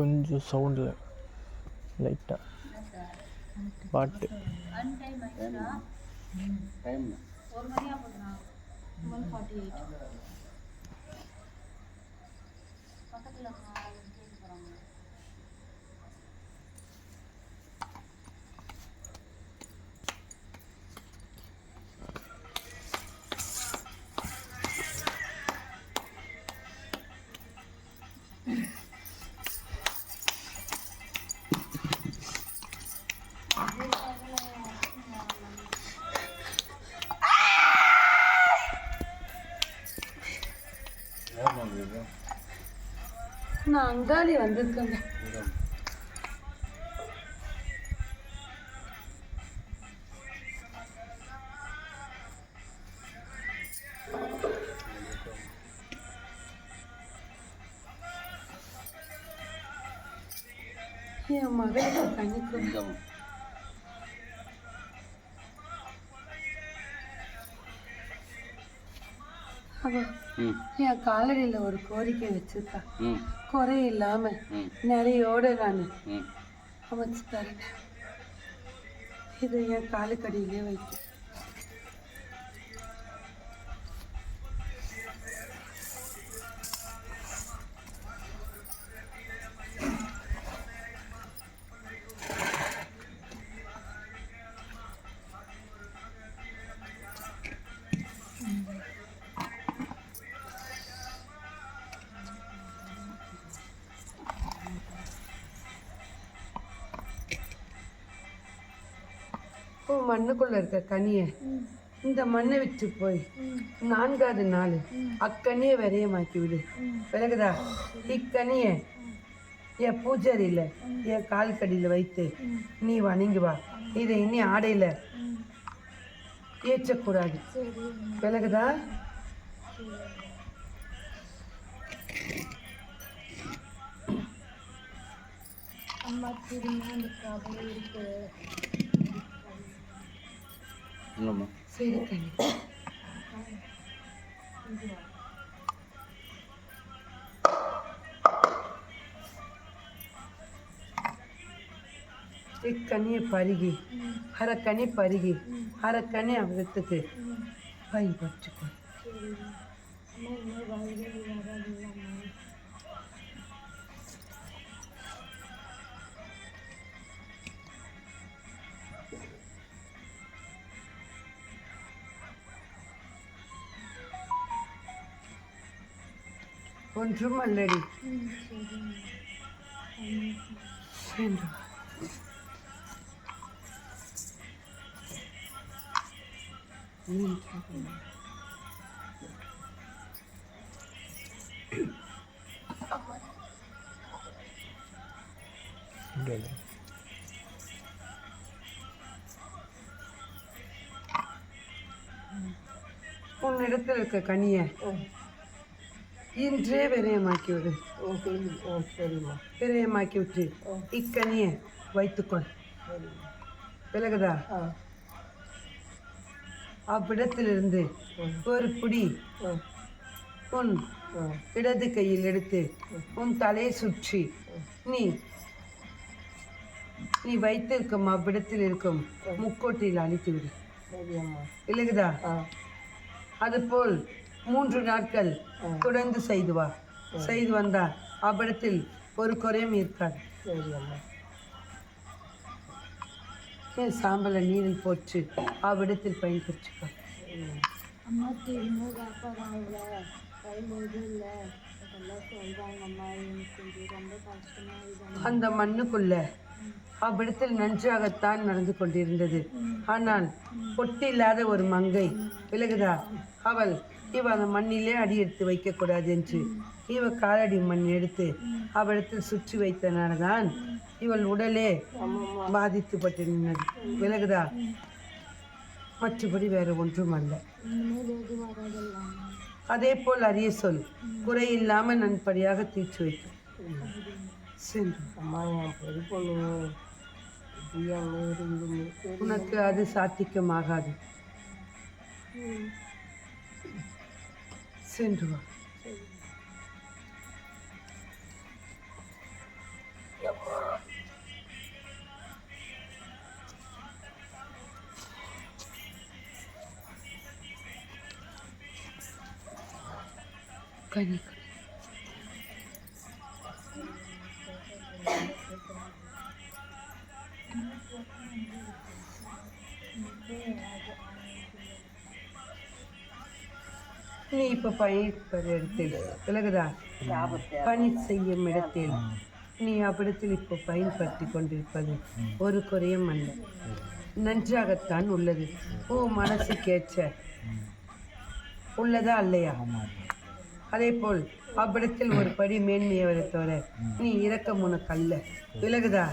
கொஞ்சம் சவுண்டில் லைட்டாக பாட்டு பக்கத்தில் அங்காளி வந்திருக்கேங்க. என் மகளுக்கு கண்ணுக்கு ம். என் காலடியில் ஒரு கோரிக்கை வச்சிருக்கா. குறை இல்லாம ம். நிறையோட நான் அமைச்சு தரேன். இதை என் காலுக்கடியிலே வைக்க உன் மண்ணுக்குள்ள இருக்க கனியை இந்த மண்ணை விட்டு போய் நான்காவது நாள் அக்கனியை விரையமாக்கி விடு விலகுதா? இக்கனியை என் பூஜாரியில் என் கால் கடியில் வைத்து நீ வணங்கி வா. இதை இனி ஆடையில் ஏற்றக்கூடாது. விலகுதா? அம்மா திரும்ப அந்த கவலை இருக்கு. இல்லைம்மா சரி கனி இக்கனியை பருகி அரைக்கனி பருகி அரைக்கனி அவரத்துக்கு பயன்படுத்திக்கோ ஒன்றும் அல்லடி சென்று வா. உன்னிடத்தில் இருக்க கனியை இன்றே விரயமாக்கி விடு சரிம்மா விரயமாக்கி விட்டு இக்கனியை வைத்துக்கொள். விலகுதா? அவ்விடத்திலிருந்து ஒரு பிடி உன் இடது கையில் எடுத்து உன் தலையை சுற்றி நீ நீ வைத்திருக்கும் அவ்விடத்தில் இருக்கும் முக்கோட்டில் அழித்து விடு விலகுதா? அதுபோல் மூன்று நாட்கள் தொடர்ந்து செய்து வா. செய்து வந்தால் அவ்விடத்தில் ஒரு குறையும் இருக்காது. சாம்பலை நீரில் போட்டு அவ்விடத்தில் பயன்படுத்திக்கோ அம்மா திரும்ப காப்பாங்க அந்த மண்ணுக்குள்ள அவ்விடத்தில் நன்றாகத்தான் நடந்து கொண்டிருந்தது. ஆனால் பொட்டில்லாத ஒரு மங்கை விலகுதா? அவள் இவ அந்த மண்ணிலே அடி எடுத்து வைக்கக்கூடாது என்று இவ காலடி மண் எடுத்து அவ்விடத்தில் சுற்றி வைத்தனால்தான் இவள் உடலே பாதித்துப்பட்டு நின்னது விலகுதா? மற்றபடி வேறு ஒன்றும் அல்ல அதே போல் அறிய சொல் குறை இல்லாமல் நன்படியாக தீர்த்து வைக்கும் சென்று. அது என் சென்று வா இப்ப பயணிப்பது இடத்தில் விலகுதா? பணி செய்யும் இடத்தில். நீ அவ்விடத்தில் இப்போ பயன்படுத்தி கொண்டிருப்பது ஒரு குறையும் அல்ல. நன்றாகத்தான் உள்ளது. ஓ மனசுக்கேற்ற உள்ளதா அல்லையா அதே போல் அவ்விடத்தில் ஒரு படி மேன்மையவரை தவிர நீ இறக்கம் உனக்கு அல்ல. விலகுதா?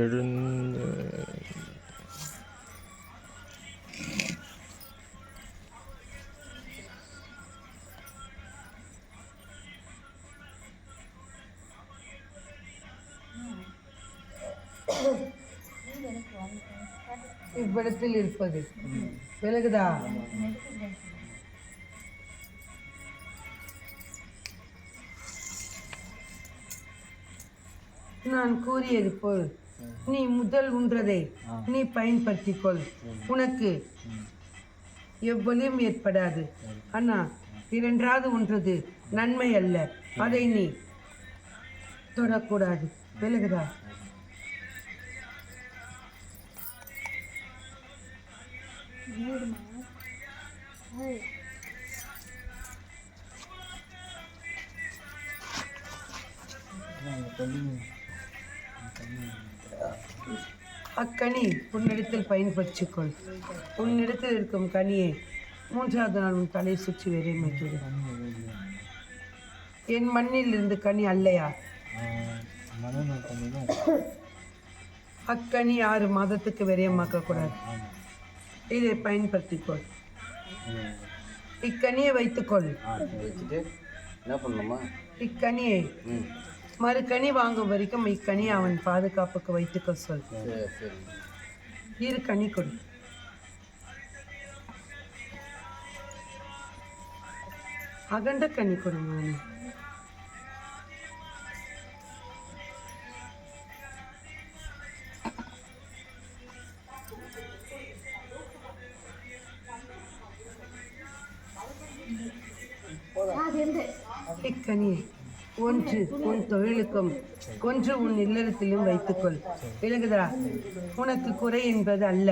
எழுந்து இவ்விடத்தில் இருப்பது. விலகுதா? நான் கூறியது போல் நீ முதல் உன்றதை நீ பயன்படுத்திக் கொள் உனக்கு எவ்வளியும் ஏற்படாது. ஆனா இரண்டாவது ஒன்றது நன்மை அல்ல. அதை நீ தொடக்கூடாது. விலகுதா அக்கனி உன்னிடத்தில் பயன்படுத்திக்கொள். உன்னிடத்தில் இருக்கும் கனியை மூன்றாவது நாள் உன் தலை சுற்றி வெறிமைத்தது என் மண்ணில் இருந்து கனி அல்லையா? அக்கனி ஆறு மாதத்துக்கு விரயமாக்க கூடாது இதை பயன்படுத்திக்கொள். இக்கனியை வைத்துக்கொள். வச்சுட்டு என்ன பண்ணணுமா? இக்கனியை ம் மறுகனி வாங்கும் வரைக்கும் இக்கனியை அவன் பாதுகாப்புக்கு வைத்துக்க சொல். இரு கனி கொடு. அகண்ட கனி கொடுங்க இக்கனியை. ஒன்று உன் தொழிலுக்கும் ஒன்று உன் இல்லறத்திலும் வைத்துக்கொள். விலகுதா உனக்கு குறை என்பது அல்ல.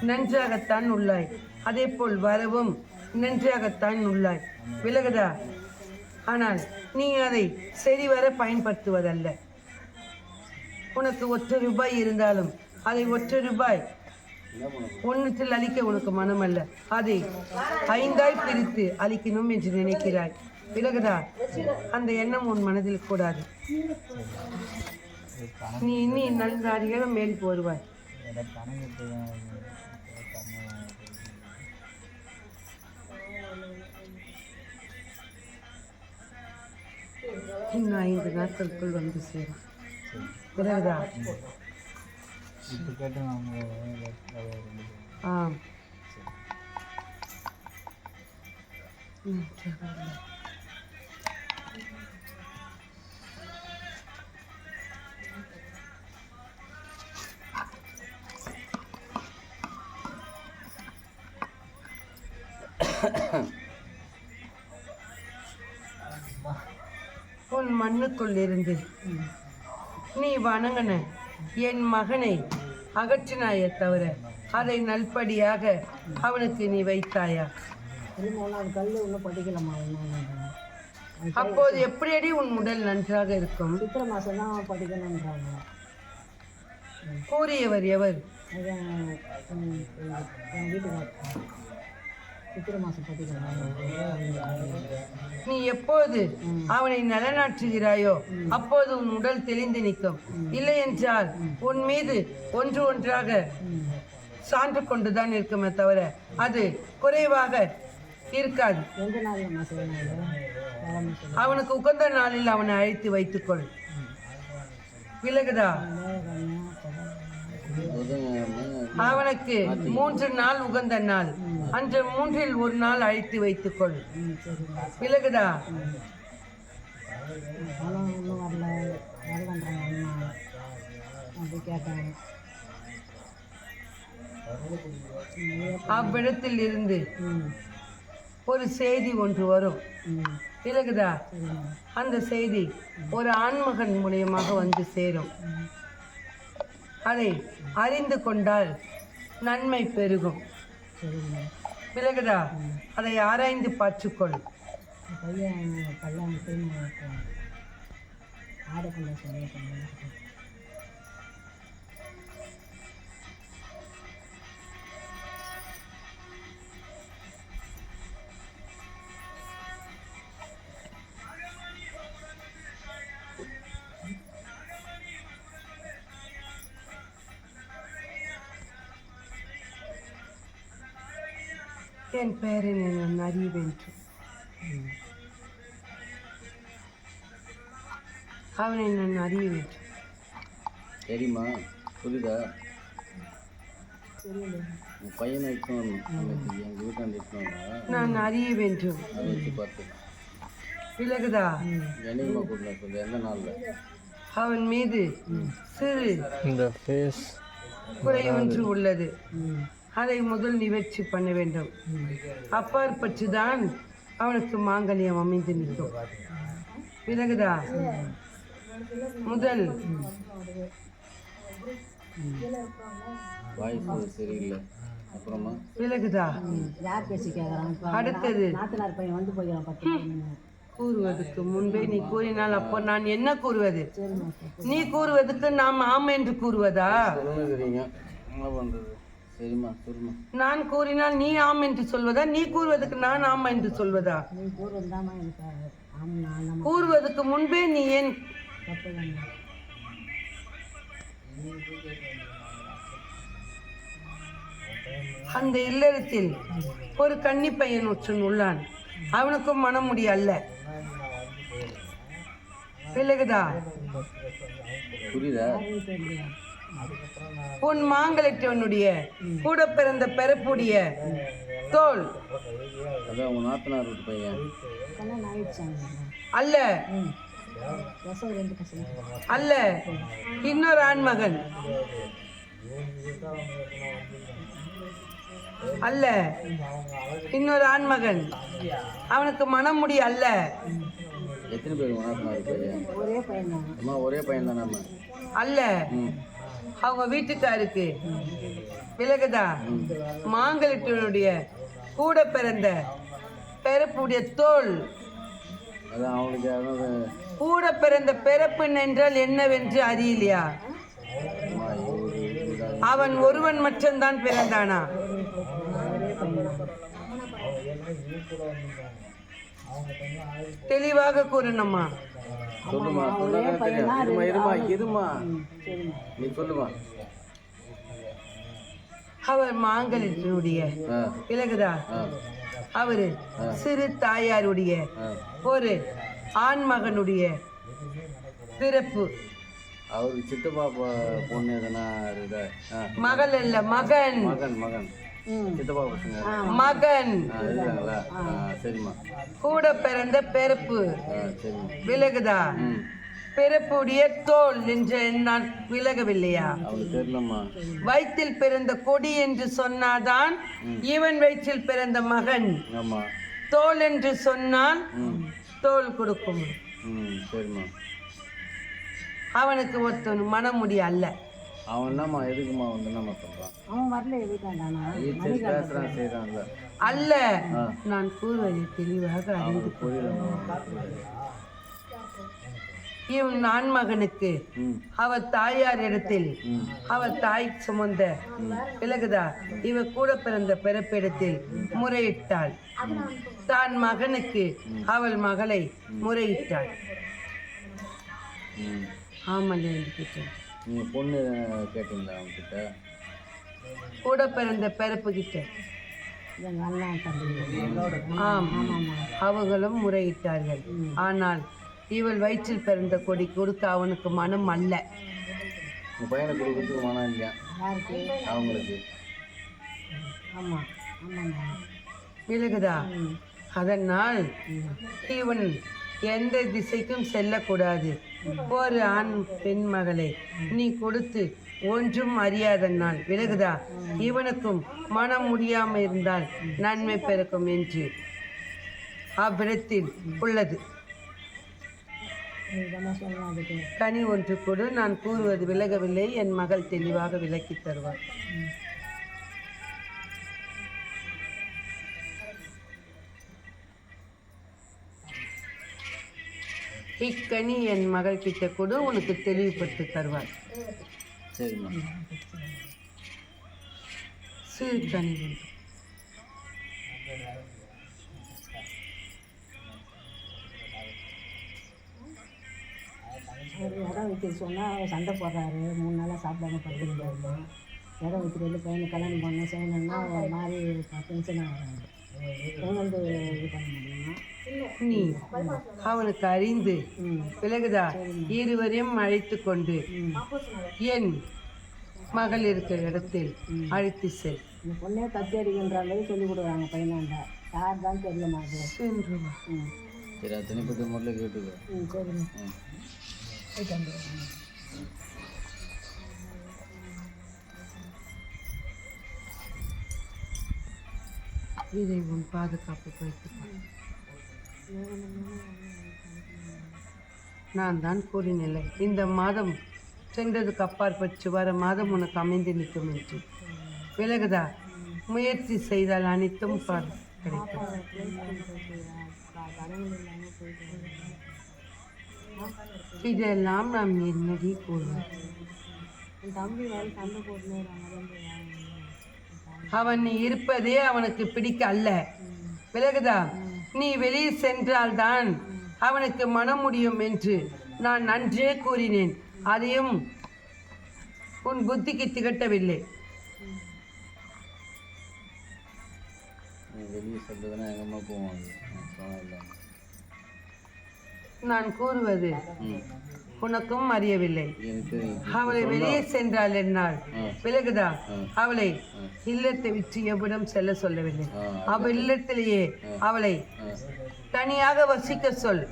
நன்றாகத்தான் உள்ளாய். அதே போல் வரவும் நன்றாகத்தான் உள்ளாய். விலகுதா ஆனால் நீ அதை சரிவர பயன்படுத்துவதல்ல. உனக்கு ஒற்றை ரூபாய் இருந்தாலும் அதை ஒற்றை ரூபாய் ஒன்றுத்தில் அழிக்க உனக்கு மனம் அல்ல அதை ஐந்தாய் பிரித்து அழிக்கணும் என்று நினைக்கிறாய். விலகுதா? அந்த எண்ணம் உன் மனதில் கூடாது. நீ இன்னி நன்றாக மேல் போடுவாய். இன்னும் ஐந்து நாட்களுக்குள் வந்து சேரும். விலகுதா? இப்போ கேட்டு உன் மண்ணுக்குள் இருந்து நீ வணங்கின என் மகனை அகற்றினாயே தவிர அதை நல்படியாக அவனுக்கு நீ வைத்தாயா? அப்போது எப்படியடி உன் உடல் நன்றாக இருக்கும்? சித்திர மாதம் தான் படிக்கணுன்றாங்க கூறியவர் எவர்? அது சித்திரை மாதம் நீ எப்போது அவனை நலனாற்றுகிறாயோ அப்போது உன் உடல் தெளிந்து நிற்கும். இல்லை என்றால் உன் மீது ஒன்று ஒன்றாக சான்று கொண்டுதான் இருக்குமே தவிர அது குறைவாக இருக்காது. எந்த நாளில் அவனுக்கு உகந்த நாளில் அவனை அழைத்து வைத்துக்கொள். விலகுதா அவனுக்கு மூன்று நாள் உகந்த நாள். அன்று மூன்றில் ஒரு நாள் அழைத்து வைத்துக்கொள். விலகுதா அவ்விடத்தில் இருந்து ஒரு செய்தி ஒன்று வரும். விலகுதா அந்த செய்தி ஒரு ஆண்மகன் மூலியமாக வந்து சேரும். அதை அறிந்து கொண்டால் நன்மை பெருகும். சரிம்மா விலகுதா அதை ஆராய்ந்து பார்த்துக்கொள். பையன் கல்யாணத்தை நான் ஆடை என் பேரனை நான் அறிவேன்று. அவனை நான் அறிவேன் சரிம்மா புரியுதா? உன் பையனை எடுத்து வரணும் எங்கள் வீட்டாண்ட நான் அறிய வேண்டும் அதை வச்சு பார்த்து. விலகுதா? என்னைக்குமா கூட்டினா சொல்லு எந்த நாளில்? அவன் மீது சிறு இந்த ஃபேஸ் குறை ஒன்று உள்ளது. அதை முதல் நிவர்த்தி பண்ண வேண்டும். அப்பாற்பட்டு தான் அவனுக்கு மாங்கல்யம் அமைந்து நிற்கும். விலகுதா? முதல். வாய்ஸ் சரியில்லை. அப்புறமா? விலகுதா? அடுத்தது. கூறுவதற்கு முன்பே நீ கூறினால் அப்போ நான் என்ன கூறுவது? நீ கூறுவதற்கு நாம் ஆம் என்று கூறுவதா? நான் கூறினால் நீ ஆம் என்று சொல்வதா? நீ கூறுவதற்கு நான் ஆம் என்று சொல்வதா? கூறுவதற்கு முன்பே நீ ஏன் அந்த இல்லறத்தில் ஒரு கன்னி பையன் ஒற்றன் உள்ளான். அவனுக்கும் மனமுடி அல்ல. விலகுதா? புரியுதா? உன் மாங்கலற்றவனுடைய கூட பிறந்த பெறக்கூடிய தோல். அல்ல. அல்ல. இன்னொரு ஆண்மகன். அல்ல. இன்னொரு ஆண்மகன். அவனுக்கு மனமுடி அல்ல. எத்தனை பேர் ஒரே பையன்? ஒரே பையன் தானே அம்மா அல்ல. ம். அவங்க வீட்டுக்காருக்கு. விலகுதா? மாங்கலிட்டனுடைய கூட பிறந்த பிறப்புடைய தோல். கூட பிறந்த பிறப்பு என்றால் என்னவென்று அறியலையா? அவன் ஒருவன் மட்டும்தான் பிறந்தானா? தெளிவாக கூறணுமா? சொல்லுமா சொன்னா தெரியும். இருமா இருமா நீ சொல்லுமா. அவர் மாங்கலிட்டனுடைய ஆ. விலகுதா? அவரு சிறு தாயாருடைய ஒரு ஆண்மகனுடைய பிறப்பு. அவருக்கு சித்தப்பா பொண்ணு எதனா மகள் அல்ல மகன். மகன் மகன். சித்தப்பா பசங்க. மகன். சரிம்மா. கூட பிறந்த பிறப்பு விலகுதா? பிறப்புடைய தோல் என்று நான் விலகவில்லையா? வயிற்றில் பிறந்த கொடி என்று சொன்னாதான் இவன் வயிற்றில் பிறந்த மகன். தோல் என்று சொன்னால் ம். தோல் கொடுக்கும். அவனுக்கு ஒருத்தன் மனமுடி அல்ல. அவன் என்னம்மா எதுக்குமா வந்து என்னம்மா சொல்கிறான் அவன் வரல வீட்டாண்டானா சரி பேசுகிறான் செய்கிறான்ல அல்ல நான் கூறுவதை தெளிவாக அறிந்து இவன் ஆண்மகனுக்கு ம். அவர் தாயார் இடத்தில் ம். அவர் தாய் சுமந்த விலகுதா? இவ கூட பிறந்த பிறப்பிடத்தில் முறையிட்டாள். தான் மகனுக்கு அவள் மகளை முறையிட்டாள். ம். ஆமல் என்று கேட்டேன். நீங்கள் பொண்ணு கேட்டீங்களா அவன்கிட்ட? கூட பிறந்த பிறப்பு கிட்ட. எங்கள் அண்ணன் தம்பி. ஆம் அவங்களும் முறையிட்டார்கள். ஆனால் இவள் வயிற்றில் பிறந்த கொடி கொடுக்க அவனுக்கு மனம் அல்ல. உங்கள் பையனை கொடுக்கறதுக்கு மனம் இல்லையா? அவங்களுக்கு. ஆமாம் விலகுதா? அதனால் இவன் எந்த திசைக்கும் செல்லக்கூடாது. ஒரு ஆண் பெண் மகளை நீ கொடுத்து ஒன்றும் அறியாத நாள் விலகுதா? இவனுக்கும் மனம் முடியாமல் இருந்தால் நன்மை பிறக்கும் என்று அவ்விடத்தில் உள்ளது. கனி ஒன்று கூட. நான் கூறுவது விலகவில்லை. என் மகள் தெளிவாக விலக்கி தருவார் இக்கனி என் மகள் கிட்ட கூட உனக்கு தெளிவுபடுத்தி தருவார். சரிம்மா. சிறு கனி ஒன்று ஒரு இடம் வைக்க சொன்னால் அவர் சண்டை போடுறாரு. மூணு நாளாக சாப்பிடாம படுத்துருந்தாருமா இடம் வைக்கிறது பையனை கல்யாணம் பண்ண செய்யணும்னா ஒரு மாதிரி டென்ஷன் ஆகிறாரு எங்களுக்கு இது பண்ண முடியுமா. நீ அவனுக்கு அறிந்து விலகுதா? இருவரையும் அழைத்து கொண்டு என் மகள் இருக்கிற இடத்தில் அழைத்து செல். இந்த பொண்ணே தத்தி அடிக்கின்ற சொல்லி கொடுக்குறாங்க பையனாண்ட. யார் தான் தெரியல அது? சென்று வா. ம். சரி அத்தனை பற்றி முதல்ல கேட்டுக்கோ. ம் சரிங்க இதை உன் பாதுகாப்பு வைத்துக்கொள் நான் தான் கூறினில்லை இந்த மாதம் சென்றதுக்கு அப்பாற்பட்டு வர மாதம் உனக்கு அமைந்து நிற்கும் என்று. விலகுதா? முயற்சி செய்தால் அனைத்தும் கிடைக்கும். இதெல்லாம் நாம் என்னடி கூறுவோம்? அவன் இருப்பதே அவனுக்கு பிடிக்க அல்ல விலகுதா? நீ வெளியே சென்றால்தான் அவனுக்கு மனம் முடியும் என்று நான் நன்றே கூறினேன். அதையும் உன் புத்திக்கு திகட்டவில்லை. நான் கூறுவது உனக்கும் அறியவில்லை. அவளை வெளியே சென்றால் என்னால். விலகுதா? அவளை இல்லத்தை விட்டு எவ்விடம் செல்ல சொல்லவில்லை. அவள் இல்லத்திலேயே அவளை தனியாக வசிக்க சொல்.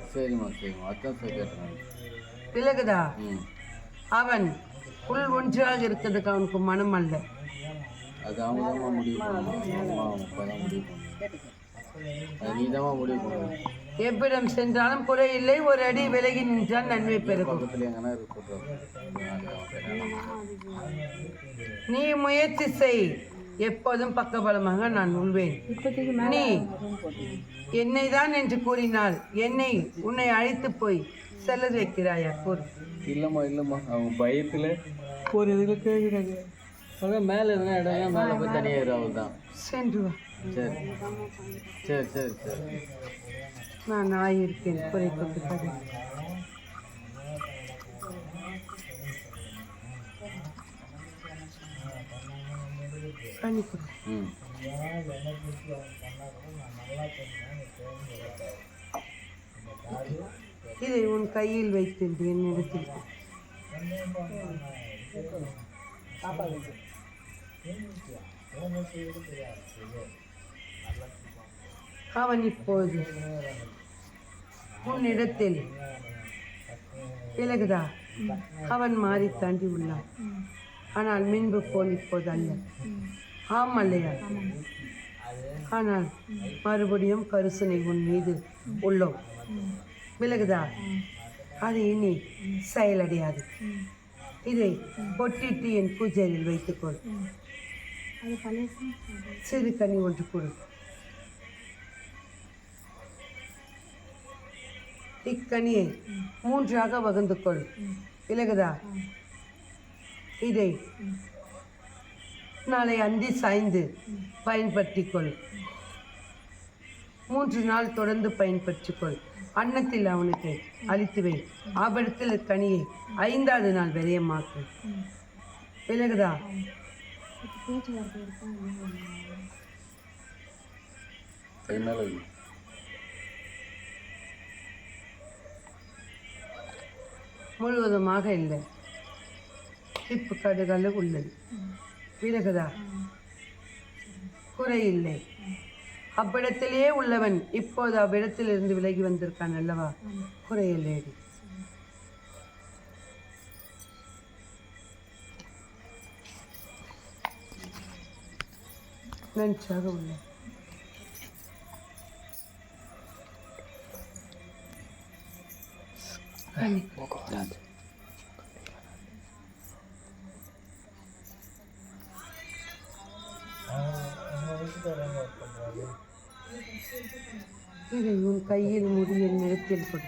விலகுதா? அவன் உள் ஒன்றாக இருக்கிறதுக்கு அவனுக்கு மனம் அல்ல. அது அவங்க முடிவு பண்ணணும். நீ தான் முடிவு பண்ணணும். எவ்விடம் சென்றாலும் குறை இல்லை. ஒரு அடி விலகி நின்றால் நன்மை சொல்கிறேன் நீ முயற்சி செய். எப்போதும் பக்கபலமாக நான் உள்வேன். நீ என்னை தான் என்று கூறினால் என்னை உன்னை அழைத்து போய் செல்ல வைக்கிறாயா? கூறு. இல்லைம்மா இல்லைம்மா. அவங்க பயத்தில் ஒரு இதில் கேட்குறாங்க. அதான் மேலே எதுனா இடம் மேலே போய் தனியாக தான் சென்று வா. சரி. சரி சரி சரி. நான் ஆயிருக்கேன் குறைப்புக்கு கடை கணிப்பு ம். இதை உன் கையில் வைத்திருந்து என்னிடத்தில் அவன் இப்போது உன்னிடத்தில் விலகுதா அவன் மாறி தாண்டி உள்ளான். ஆனால் மின்பு போல் இப்போது அல்ல. ஆம் அல்லையா? ஆனால் மறுபடியும் கருசனை உன் மீது உள்ளோம். விலகுதா? அது இனி செயலடையாது. இதை பொட்டிட்டு என் பூஜையில் வைத்துக்கொள். சிறு கனி ஒன்று கொடு. இக்கனியை மூன்றாக வகுந்து கொள். விலகுதா? இதை நாளை அந்தி சாய்ந்து பயன்படுத்திக் கொள். மூன்று நாள் தொடர்ந்து பயன்படுத்திக் கொள். அன்னத்தில் அவனுக்கு அழித்து வை. ஆபரத்தில் கனியை ஐந்தாவது நாள் விரயமாக்கு விலகுதா? கை முழுவதுமாக இல்லை. இப்போ கடுகளும் உள்ளது. விலகுதா? குறையில்லை அவ்விடத்திலே உள்ளவன் இப்போது அவ்விடத்திலிருந்து விலகி வந்திருக்கான் அல்லவா? குறையில்லை நன்றாக உள்ளது. இதை உன் கையில் முடிய நிறத்தில் கொடு